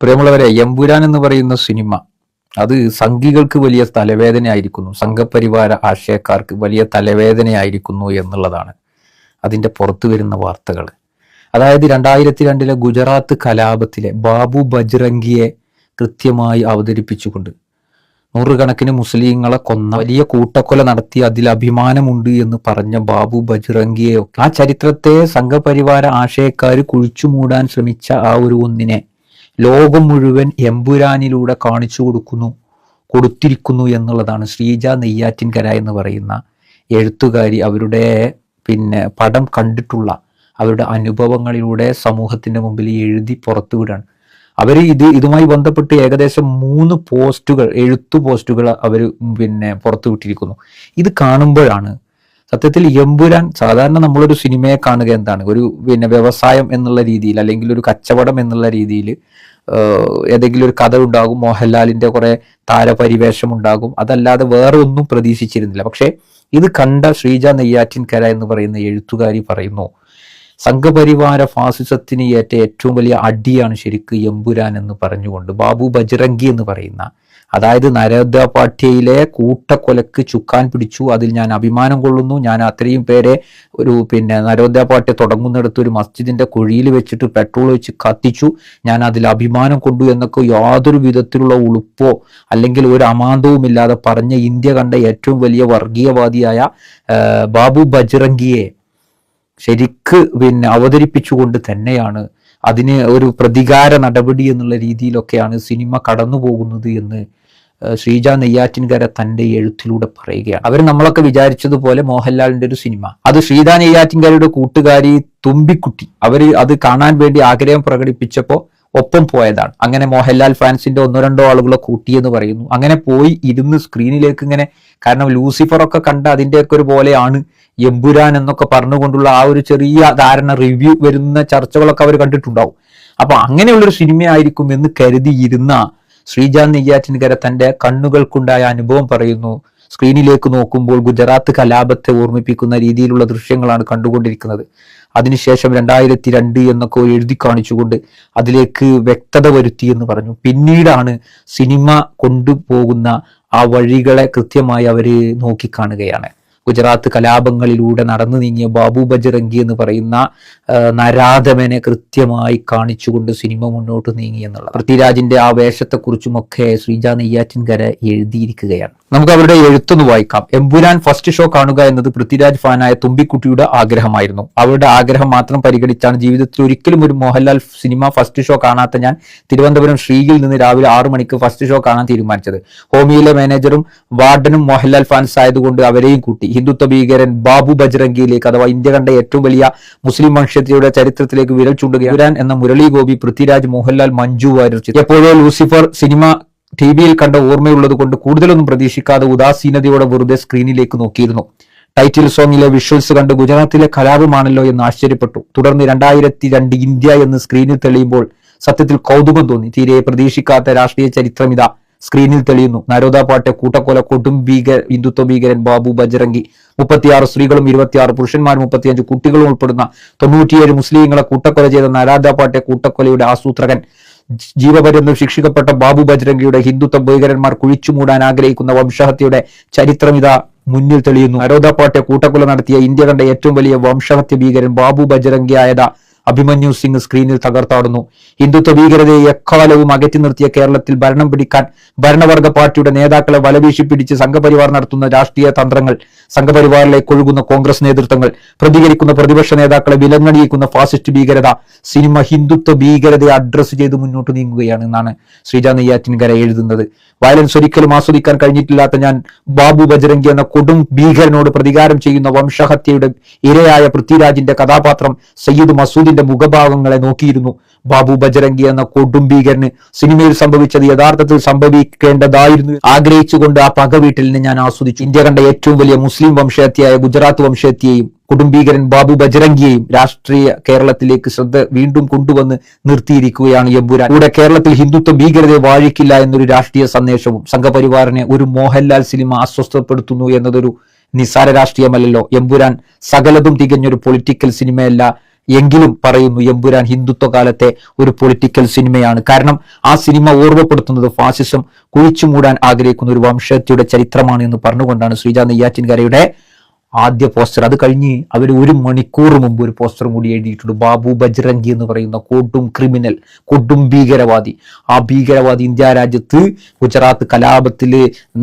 പ്രിയമുള്ളവരെ എമ്പുരാൻ എന്ന് പറയുന്ന സിനിമ അത് സംഘികൾക്ക് വലിയ തലവേദനയായിരിക്കുന്നു. സംഘപരിവാര ആശയക്കാർക്ക് വലിയ തലവേദനയായിരിക്കുന്നു എന്നുള്ളതാണ് അതിന്റെ പുറത്തു വരുന്ന വാർത്തകൾ. അതായത് രണ്ടായിരത്തി രണ്ടിലെ ഗുജറാത്ത് കലാപത്തിലെ ബാബു ബജ്റംഗിയെ കൃത്യമായി അവതരിപ്പിച്ചുകൊണ്ട് നൂറുകണക്കിന് മുസ്ലിങ്ങളെ കൊന്ന വലിയ കൂട്ടക്കൊല നടത്തി അതിൽ അഭിമാനമുണ്ട് എന്ന് പറഞ്ഞ ബാബു ബജ്റംഗിയെ ആ ചരിത്രത്തെ സംഘപരിവാര ആശയക്കാർ കുഴിച്ചു മൂടാൻ ശ്രമിച്ച ആ ഒരു ഒന്നിനെ ലോകം മുഴുവൻ എമ്പുരാനിലൂടെ കാണിച്ചു കൊടുക്കുന്നു കൊടുത്തിരിക്കുന്നു എന്നുള്ളതാണ് ശ്രീജ നെയ്യാറ്റിൻകര എന്ന് പറയുന്ന എഴുത്തുകാരി അവരുടെ പിന്നെ പടം കണ്ടിട്ടുള്ള അവരുടെ അനുഭവങ്ങളിലൂടെ സമൂഹത്തിന്റെ മുമ്പിൽ എഴുതി പുറത്തുവിടാണ്. അവർ ഇത് ഇതുമായി ബന്ധപ്പെട്ട് ഏകദേശം മൂന്ന് പോസ്റ്റുകൾ എഴുത്തു പോസ്റ്റുകൾ അവർ പിന്നെ പുറത്തുവിട്ടിരിക്കുന്നു. ഇത് കാണുമ്പോഴാണ് സത്യത്തിൽ എമ്പുരാൻ സാധാരണ നമ്മളൊരു സിനിമയെ കാണുക എന്താണ്? ഒരു പിന്നെ വ്യവസായം എന്നുള്ള രീതിയിൽ അല്ലെങ്കിൽ ഒരു കച്ചവടം എന്നുള്ള രീതിയിൽ ഏതെങ്കിലും ഒരു കഥ ഉണ്ടാകും മോഹൻലാലിന്റെ കുറെ താരപരിവേഷം ഉണ്ടാകും. അതല്ലാതെ വേറെ ഒന്നും പ്രതീക്ഷിച്ചിരുന്നില്ല. പക്ഷേ ഇത് കണ്ട ശ്രീജ നെയ്യാറ്റിൻകര എന്ന് പറയുന്ന എഴുത്തുകാരി പറയുന്നു സംഘപരിവാര ഫാസിസത്തിന് ഏറ്റ ഏറ്റവും വലിയ അടിയാണ് ശരിക്ക് എമ്പുരാൻ എന്ന് പറഞ്ഞുകൊണ്ട് ബാബു ബജ്രംഗി എന്ന് പറയുന്ന അതായത് നരേന്ദ്ര പാഠ്യയിലെ കൂട്ടക്കൊലക്ക് ചുക്കാൻ പിടിച്ചു. അതിൽ ഞാൻ അഭിമാനം കൊള്ളുന്നു. ഞാൻ അത്രയും പേരെ ഒരു പിന്നെ നരോദ്യ പാഠ്യ തുടങ്ങുന്നിടത്ത് ഒരു മസ്ജിദിന്റെ കുഴിയിൽ വെച്ചിട്ട് പെട്രോൾ വെച്ച് കത്തിച്ചു. ഞാൻ അതിൽ അഭിമാനം കൊണ്ടു എന്നൊക്കെ യാതൊരു വിധത്തിലുള്ള ഉളുപ്പോ അല്ലെങ്കിൽ ഒരു അമാന്തവും ഇല്ലാതെ പറഞ്ഞ ഇന്ത്യ കണ്ട ഏറ്റവും വലിയ വർഗീയവാദിയായ ബാബു ബജ്റംഗിയെ ശരിക്ക് പിന്നെ അവതരിപ്പിച്ചുകൊണ്ട് തന്നെയാണ് അതിന് ഒരു പ്രതികാര നടപടി എന്നുള്ള രീതിയിലൊക്കെയാണ് സിനിമ കടന്നു പോകുന്നത് എന്ന് ശ്രീജ നെയ്യാറ്റിൻകര തന്റെ എഴുത്തിലൂടെ പറയുകയാണ്. അവർ നമ്മളൊക്കെ വിചാരിച്ചതുപോലെ മോഹൻലാലിന്റെ ഒരു സിനിമ. അത് ശ്രീജ നെയ്യാറ്റിൻകരയുടെ കൂട്ടുകാരി തുമ്പിക്കുട്ടി. അവർ അത് കാണാൻ വേണ്ടി ആഗ്രഹം പ്രകടിപ്പിച്ചപ്പോൾ ഒപ്പം പോയതാണ്. അങ്ങനെ മോഹൻലാൽ ഫാൻസിന്റെ ഒന്നോ രണ്ടോ ആളുകളെ കൂട്ടിയെന്ന് പറയുന്നു. അങ്ങനെ പോയി ഇരുന്ന് സ്ക്രീനിലേക്ക് ഇങ്ങനെ കാരണം ലൂസിഫർ ഒക്കെ കണ്ട അതിന്റെയൊക്കെ ഒരു പോലെയാണ് എമ്പുരാൻ എന്നൊക്കെ പറഞ്ഞുകൊണ്ടുള്ള ആ ഒരു ചെറിയ ധാരണ റിവ്യൂ വരുന്ന ചർച്ചകളൊക്കെ അവർ കണ്ടിട്ടുണ്ടാവും. അപ്പൊ അങ്ങനെയുള്ളൊരു സിനിമയായിരിക്കും എന്ന് കരുതിയിരുന്ന ശ്രീജാൻ നെയ്യാറ്റിൻകര തന്റെ കണ്ണുകൾക്കുണ്ടായ അനുഭവം പറയുന്നു. സ്ക്രീനിലേക്ക് നോക്കുമ്പോൾ ഗുജറാത്ത് കലാപത്തെ ഓർമ്മിപ്പിക്കുന്ന രീതിയിലുള്ള ദൃശ്യങ്ങളാണ് കണ്ടുകൊണ്ടിരിക്കുന്നത്. അതിനുശേഷം രണ്ടായിരത്തി രണ്ട് എന്നൊക്കെ എഴുതി കാണിച്ചുകൊണ്ട് അതിലേക്ക് വ്യക്തത വരുത്തി എന്ന് പറഞ്ഞു. പിന്നീടാണ് സിനിമ കൊണ്ടുപോകുന്ന ആ വഴികളെ കൃത്യമായി അവർ നോക്കിക്കാണുകയാണ് ഗുജറാത്ത് കലാപങ്ങളിലൂടെ നടന്നു നീങ്ങിയ ബാബു ബജറംഗി എന്ന് പറയുന്ന നരാധമനെ കൃത്യമായി കാണിച്ചുകൊണ്ട് സിനിമ മുന്നോട്ട് നീങ്ങി എന്നുള്ള പൃഥ്വിരാജിന്റെ ആ വേഷത്തെക്കുറിച്ചുമൊക്കെ ശ്രീജ നെയ്യാറ്റിൻകര എഴുതിയിരിക്കുകയാണ്. നമുക്ക് അവരുടെ എഴുത്തൊന്ന് വായിക്കാം. എമ്പുരാൻ ഫസ്റ്റ് ഷോ കാണുക എന്നത് പൃഥ്വിരാജ് ഫാനായ തുമ്പിക്കുട്ടിയുടെ ആഗ്രഹമായിരുന്നു. അവരുടെ ആഗ്രഹം മാത്രം പരിഗണിച്ചാണ് ജീവിതത്തിൽ ഒരിക്കലും ഒരു മോഹൻലാൽ സിനിമ ഫസ്റ്റ് ഷോ കാണാത്ത ഞാൻ തിരുവനന്തപുരം ശ്രീയിൽ നിന്ന് രാവിലെ ആറു മണിക്ക് ഫസ്റ്റ് ഷോ കാണാൻ തീരുമാനിച്ചത്. ഹോമിയിലെ മാനേജറും വാർഡനും മോഹൻലാൽ ഫാൻസ് ആയതുകൊണ്ട് അവരെയും കൂട്ടി. ഹിന്ദുത്വ ഭീകരൻ ബാബു ബജ്രംഗിയിലേക്ക് അഥവാ ഇന്ത്യ കണ്ട ഏറ്റവും വലിയ മുസ്ലിം വംശത്തിയുടെ ചരിത്രത്തിലേക്ക് വിരൽ ചൂണ്ടുകയാണ് എന്ന മുരളി ഗോപി പൃഥ്വിരാജ് മോഹൻലാൽ മഞ്ജു വാര്യർ എപ്പോഴോ ലൂസിഫർ സിനിമ ടി വിയിൽ കണ്ട ഓർമ്മയുള്ളത് കൊണ്ട് കൂടുതലൊന്നും പ്രതീക്ഷിക്കാതെ ഉദാസീനതയോടെ വെറുതെ സ്ക്രീനിലേക്ക് നോക്കിയിരുന്നു. ടൈറ്റിൽ സോങ്ങിലെ വിഷ്വൽസ് കണ്ട് ഗുജറാത്തിലെ കലാപമാണല്ലോ എന്ന് ആശ്ചര്യപ്പെട്ടു. തുടർന്ന് രണ്ടായിരത്തി രണ്ട് ഇന്ത്യ എന്ന് സ്ക്രീനിൽ തെളിയുമ്പോൾ സത്യത്തിൽ കൗതുകം തോന്നി. തീരെ പ്രതീക്ഷിക്കാത്ത രാഷ്ട്രീയ ചരിത്രമിത സ്ക്രീനിൽ തെളിയുന്നു. നരോദ പാട്ടെ കൂട്ടക്കൊല കൊടും ഭീകര ഹിന്ദുത്വ ഭീകരൻ ബാബു ബജറങ്കി മുപ്പത്തിയാറ് സ്ത്രീകളും ഇരുപത്തിയാറ് പുരുഷന്മാരും മുപ്പത്തിയഞ്ച് കുട്ടികളും ഉൾപ്പെടുന്ന തൊണ്ണൂറ്റിയേഴ് മുസ്ലിങ്ങളെ കൂട്ടക്കൊല ചെയ്ത നരാദ പാട്ടെ കൂട്ടക്കൊലയുടെ ആസൂത്രകൻ. ജീവപര്യന്തം ശിക്ഷിക്കപ്പെട്ട ബാബു ബജ്രംഗിയുടെ ഹിന്ദുത്വ ഭീകരന്മാർ കുഴിച്ചുമൂടാൻ ആഗ്രഹിക്കുന്ന വംശഹത്യയുടെ ചരിത്രമിത മുന്നിൽ തെളിയുന്നു. നരോദ പാട്ടെ കൂട്ടക്കൊല നടത്തിയ ഇന്ത്യ കണ്ട ഏറ്റവും വലിയ വംശഹത്യ ഭീകരൻ ബാബു ബജ്രംഗി ആയത അഭിമന്യു സിംഗ് സ്ക്രീനിൽ തകർത്താടുന്നു. ഹിന്ദുത്വ ഭീകരതയെ എക്കാലവും അകറ്റി നിർത്തിയ കേരളത്തിൽ ഭരണം പിടിക്കാൻ ഭരണവർഗ പാർട്ടിയുടെ നേതാക്കളെ വലവീശി പിടിച്ച് സംഘപരിവാർ നടത്തുന്ന രാഷ്ട്രീയ തന്ത്രങ്ങൾ സംഘപരിവാറിലേക്ക് ഒഴുകുന്ന കോൺഗ്രസ് നേതൃത്വങ്ങൾ പ്രതികരിക്കുന്ന പ്രതിപക്ഷ നേതാക്കളെ വിലങ്ങണിയിക്കുന്ന ഫാസിസ്റ്റ് ഭീകരത സിനിമ ഹിന്ദുത്വ ഭീകരതയെ അഡ്രസ് ചെയ്ത് മുന്നോട്ട് നീങ്ങുകയാണ് എന്നാണ് ശ്രീജ നെയ്യാറ്റിൻകര എഴുതുന്നത്. വയലൻസ് ഒരിക്കലും ആസ്വദിക്കാൻ കഴിഞ്ഞിട്ടില്ലാത്ത ഞാൻ ബാബു ബജരംഗി എന്ന കൊടും ഭീകരനോട് പ്രതികാരം ചെയ്യുന്ന വംശഹത്യയുടെ ഇരയായ പൃഥ്വിരാജിന്റെ കഥാപാത്രം സയ്യിദ് മസൂദിന്റെ മുഖഭാഗങ്ങളെ നോക്കിയിരുന്നു. ബാബു ബജരംഗി എന്ന കൊടും ഭീകരന് സിനിമയിൽ സംഭവിച്ചത് യഥാർത്ഥത്തിൽ സംഭവിക്കേണ്ടതായിരുന്നു. ആഗ്രഹിച്ചുകൊണ്ട് ആ പക നിന്ന് ഞാൻ ആസ്വദിച്ചു. ഇന്ത്യ കണ്ട ഏറ്റവും വലിയ വംശഹത്യയായ ഗുജറാത്ത് വംശഹത്യയെയും കുടുംബീകരൻ ബാബു ബജരംഗിയെയും രാഷ്ട്രീയ കേരളത്തിലേക്ക് ശ്രദ്ധ വീണ്ടും കൊണ്ടുവന്ന് നിർത്തിയിരിക്കുകയാണ് യമ്പുരാൻ. കൂടെ കേരളത്തിൽ ഹിന്ദുത്വ ഭീകരതയെ വാഴിക്കില്ല എന്നൊരു രാഷ്ട്രീയ സന്ദേശവും സംഘപരിവാറിനെ ഒരു മോഹൻലാൽ സിനിമ അസ്വസ്ഥപ്പെടുത്തുന്നു എന്നതൊരു നിസാര രാഷ്ട്രീയമല്ലല്ലോ. എമ്പുരാൻ സകലതും തികഞ്ഞൊരു പൊളിറ്റിക്കൽ സിനിമയല്ല. എങ്കിലും പറയുന്നു എമ്പുരാൻ ഹിന്ദുത്വ കാലത്തെ ഒരു പൊളിറ്റിക്കൽ സിനിമയാണ് കാരണം ആ സിനിമ ഓർമ്മപ്പെടുത്തുന്നത് ഫാസിസം കുഴിച്ചു മൂടാൻ ആഗ്രഹിക്കുന്ന ഒരു വംശത്തിയുടെ ചരിത്രമാണ് എന്ന് പറഞ്ഞുകൊണ്ടാണ് ശ്രീജ നെയ്യാറ്റിൻകരയുടെ ആദ്യ പോസ്റ്റർ. അത് കഴിഞ്ഞ് അവർ ഒരു മണിക്കൂർ മുമ്പ് ഒരു പോസ്റ്ററും കൂടി എഴുതിയിട്ടുണ്ട്. ബാബു ബജ്രംഗി എന്ന് പറയുന്ന കൊടും ക്രിമിനൽ കൊടും ഭീകരവാദി. ആ ഭീകരവാദി ഇന്ത്യ രാജ്യത്ത് ഗുജറാത്ത് കലാപത്തിൽ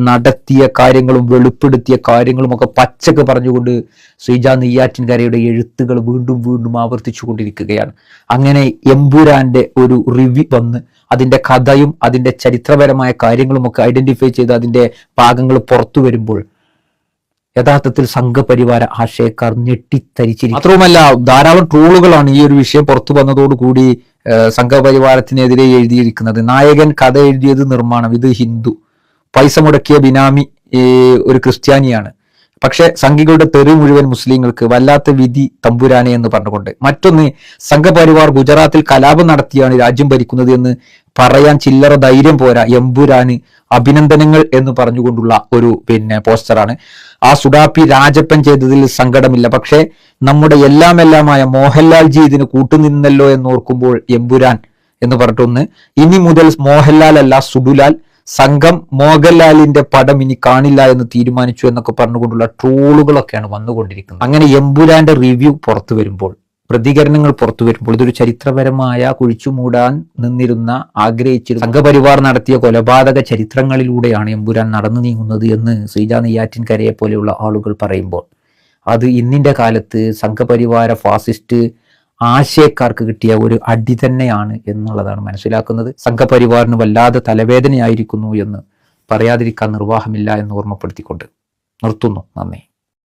നടത്തിയ കാര്യങ്ങളും വെളിപ്പെടുത്തിയ കാര്യങ്ങളും ഒക്കെ പച്ചക്ക് പറഞ്ഞുകൊണ്ട് ശ്രീജാ നെയ്യാറ്റിൻകരയുടെ എഴുത്തുകൾ വീണ്ടും വീണ്ടും ആവർത്തിച്ചു കൊണ്ടിരിക്കുകയാണ് അങ്ങനെ എമ്പുരാന്റെ ഒരു റിവ്യൂ വന്ന് അതിന്റെ കഥയും അതിന്റെ ചരിത്രപരമായ കാര്യങ്ങളും ഒക്കെ ഐഡന്റിഫൈ ചെയ്ത് അതിന്റെ ഭാഗങ്ങൾ പുറത്തു വരുമ്പോൾ യഥാർത്ഥത്തിൽ സംഘപരിവാര ആശയക്കാർ ഞെട്ടിത്തരിച്ചിരിക്കും മാത്രവുമല്ല ധാരാളം ട്രോളുകളാണ് ഈ ഒരു വിഷയം പുറത്തു വന്നതോടുകൂടി കൂടി സംഘപരിവാരത്തിനെതിരെ എഴുതിയിരിക്കുന്നത്. നായകൻ കഥ എഴുതിയത് നിർമ്മാണം. ഇത് ഹിന്ദു. പൈസ മുടക്കിയ ബിനാമി ഒരു ക്രിസ്ത്യാനിയാണ്. പക്ഷേ സംഘികളുടെ തെരു മുഴുവൻ മുസ്ലിങ്ങൾക്ക് വല്ലാത്ത വിധി തമ്പുരാനെ എന്ന് പറഞ്ഞുകൊണ്ട്. മറ്റൊന്ന് സംഘപരിവാർ ഗുജറാത്തിൽ കലാപം നടത്തിയാണ് രാജ്യം ഭരിക്കുന്നത് എന്ന് പറയാൻ ചില്ലറ ധൈര്യം പോരാ എമ്പുരാന്. അഭിനന്ദനങ്ങൾ എന്ന് പറഞ്ഞുകൊണ്ടുള്ള ഒരു പിന്നെ പോസ്റ്ററാണ്. ആ സുഡാപ്പി രാജപ്പൻ ചെയ്തതിൽ സങ്കടമില്ല. പക്ഷേ നമ്മുടെ എല്ലാം എല്ലാമായ മോഹൻലാൽ ജി ഇതിന് കൂട്ടുനിന്നല്ലോ എന്ന് ഓർക്കുമ്പോൾ എമ്പുരാൻ എന്ന് പറഞ്ഞിട്ടൊന്ന്. ഇനി മുതൽ മോഹൻലാൽ അല്ല സുഡുലാൽ. സംഘം മോഹൻലാലിന്റെ പടം ഇനി കാണില്ല എന്ന് തീരുമാനിച്ചു എന്നൊക്കെ പറഞ്ഞുകൊണ്ടുള്ള ട്രോളുകളൊക്കെയാണ് വന്നുകൊണ്ടിരിക്കുന്നത്. അങ്ങനെ എമ്പുരാന്റെ റിവ്യൂ പുറത്തു വരുമ്പോൾ പ്രതികരണങ്ങൾ പുറത്തു വരുമ്പോൾ ഇതൊരു ചരിത്രപരമായ കുഴിച്ചുമൂടാൻ നിന്നിരുന്ന ആഗ്രഹിച്ചിരുന്ന സംഘപരിവാർ നടത്തിയ കൊലപാതക ചരിത്രങ്ങളിലൂടെയാണ് എമ്പുരാൻ നടന്നു നീങ്ങുന്നത് എന്ന് ശ്രീജ നെയ്യാറ്റിൻകരയെ പോലെയുള്ള ആളുകൾ പറയുമ്പോൾ. അത് ഇന്നിന്റെ കാലത്ത് സംഘപരിവാര ഫാസിസ്റ്റ് ആശയക്കാർക്ക് കിട്ടിയ ഒരു അടി തന്നെയാണ് എന്നുള്ളതാണ് മനസ്സിലാക്കുന്നത്. സംഘപരിവാറിന് വല്ലാതെ തലവേദനയായിരിക്കുന്നു എന്ന് പറയാതിരിക്കാൻ നിർവാഹമില്ല എന്ന് ഓർമ്മപ്പെടുത്തിക്കൊണ്ട് നിർത്തുന്നു. നന്ദി.